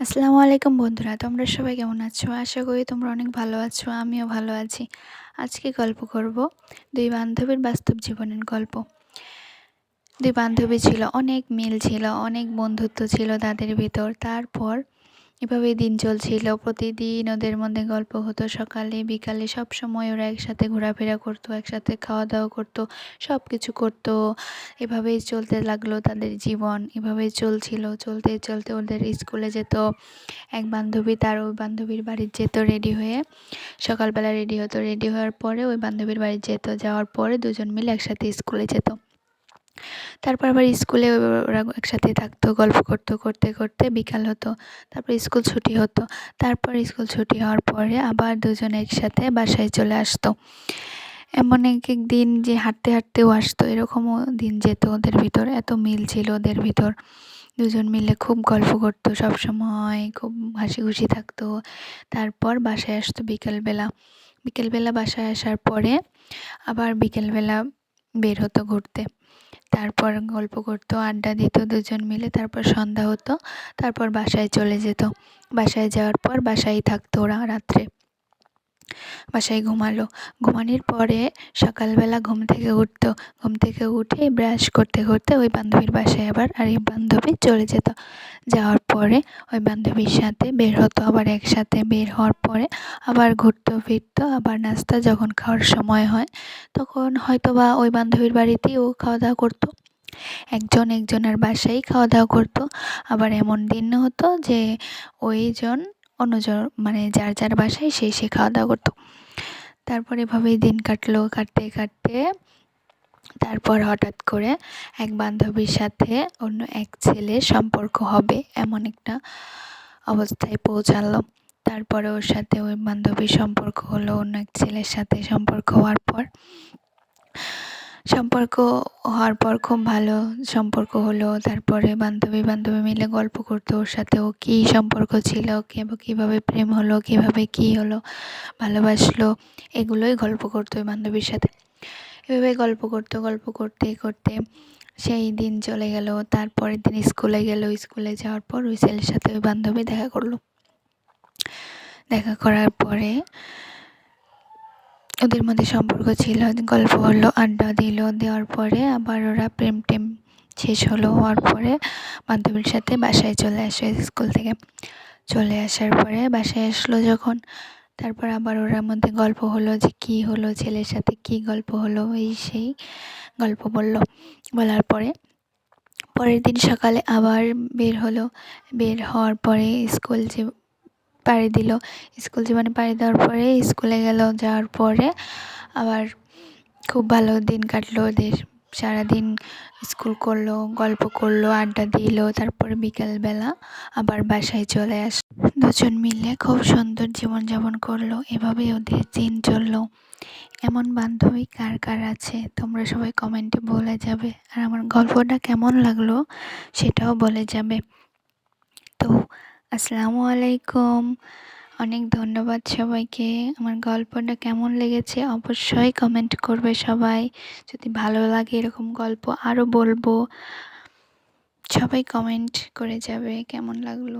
আসসালামু আলাইকুম বন্ধুরা, তোমরা সবাই কেমন আছো? আশা করি তোমরা অনেক ভালো আছো, আমিও ভালো আছি। আজকে গল্প করব দুই বান্ধবীর বাস্তব জীবনের গল্প। দুই বান্ধবী ছিল, অনেক মিল ছিল, অনেক বন্ধুত্ব ছিল তাদের ভিতর। তারপর এভাবেই দিন চলছিল। প্রতিদিন ওদের মধ্যে গল্প হতো। সকালে, বিকালে সব সময় ওরা একসাথে ঘোরাফেরা করতো, একসাথে খাওয়া দাওয়া করতো সব কিছু করতো। এভাবেই চলতে লাগল তাদের জীবন। এভাবেই চলছিল। চলতে চলতে ওদের স্কুলে যেত। এক বান্ধবী তার ওই বান্ধবীর বাড়ি যেত রেডি হয়ে। সকালবেলা রেডি হতো। রেডি হওয়ার পরে ওই বান্ধবীর বাড়ি যেত। যাওয়ার পরে দুজন মিলে একসাথে স্কুলে যেত। তারপর আবার স্কুলে ওরা একসাথে থাকতো, গল্প করতো, করতে করতে বিকাল হতো, তারপর স্কুল ছুটি হতো। তারপর স্কুল ছুটি হওয়ার পরে আবার দুজন একসাথে বাসায় চলে আসতো। এমন এক এক দিন যে হাঁটতে, হাঁটতেও আসতো, এরকমও দিন যেত ওদের ভিতর, এত মিল ছিল ওদের ভিতর। দুজন মিলে খুব গল্প করতো, সব সময় খুব হাসি খুশি থাকতো। তারপর বাসায় আসতো বিকেলবেলা। বিকেলবেলা বাসায় আসার পরে আবার বিকেলবেলা বের হতো ঘুরতে। তারপর গল্প করতো, আড্ডা দিত দুজন মিলে, তারপর সন্ধ্যা হতো, তারপর বাসায় চলে যেত। বাসায় যাওয়ার পর বাসায় থাকতো ওরা রাত্রে। বাসায় ঘুমালো। ঘুমানোর পরে সকালবেলা ঘুম থেকে উঠতো। ঘুম থেকে উঠে ব্রাশ করতে করতে ওই বান্ধবীর বাসায় আবার আর এই বান্ধবী চলে যেত। যাওয়ার পরে ওই বান্ধবীর সাথে বের হতো, আবার একসাথে বের হওয়ার পরে আবার ঘুরতো, ফিরতো, আবার নাস্তা যখন খাওয়ার সময় হয়, তখন হয়তো বা ওই বান্ধবীর বাড়িতেই ও খাওয়া দাওয়া করতো। একজন একজনের বাসায় খাওয়া দাওয়া করতো। আবার এমন দিন হতো যে ওইজন অন্যজন মানে যার যার বাসায় সেই সে খাওয়া দাওয়া করতো। তারপর এভাবেই দিন কাটলো, কাটতে কাটতে। তারপর হঠাৎ করে এক বান্ধবীর সাথে অন্য এক ছেলের সম্পর্ক হবে এমন একটা অবস্থায় পৌঁছালো তারপরে ওর সাথে ওই বান্ধবীর সম্পর্ক হলো, অন্য এক ছেলের সাথে সম্পর্ক হওয়ার পর সম্পর্ক হওয়ার পর খুব ভালো সম্পর্ক হলো। তারপরে বান্ধবী বান্ধবী মিলে গল্প করতো ওর সাথে। ও কী সম্পর্ক ছিল কীভাবে প্রেম হলো, কীভাবে কী হলো, ভালোবাসলো, এগুলোই গল্প করতো ওই বান্ধবীর সাথে। এভাবে গল্প করতো, গল্প করতে করতে সেই দিন চলে গেল। তারপরের দিন স্কুলে গেল। স্কুলে যাওয়ার পর ওই ছেলের সাথে ওই বান্ধবী দেখা করল। দেখা করার পরে ওদের মধ্যে সম্পর্ক ছিল, গল্প হলো, আড্ডা দিল, দেওয়ার পরে আবার ওরা প্রেম টেম শেষ হলো, হওয়ার পরে বান্ধবীর সাথে বাসায় চলে আসে স্কুল থেকে। চলে আসার পরে বাসায় আসলো যখন, তারপর আবার ওরার মধ্যে গল্প হলো যে কি হলো, ছেলের সাথে কি গল্প হলো, এই সেই গল্প বলল। বলার পরে, পরের দিন সকালে আবার বের হলো, বের হওয়ার পরে স্কুল যে পাড়ি দিল। স্কুল জীবনে পাড়ি দেওয়ার পরে স্কুলে গেল, যাওয়ার পরে আবার খুব ভালো দিন কাটলো ওদের। সারাদিন স্কুল করল, গল্প করল, আড্ডা দিল, তারপরে বিকালবেলা আবার বাসায় চলে আস দুজন মিলে খুব সুন্দর জীবনযাপন করল এভাবেই ওদের দিন চলল। এমন বান্ধবী কার কার আছে? তোমরা সবাই কমেন্টে বলে যাবে। আর আমার গল্পটা কেমন লাগল সেটাও বলে যাবে। তো আসসালামু আলাইকুম। অনেক ধন্যবাদ সবাইকে। আমার গল্পটা কেমন লেগেছে অবশ্যই কমেন্ট করবে সবাই। যদি ভালো লাগে এরকম গল্প আরও বলব। সবাই কমেন্ট করে যাবে। কেমন লাগল?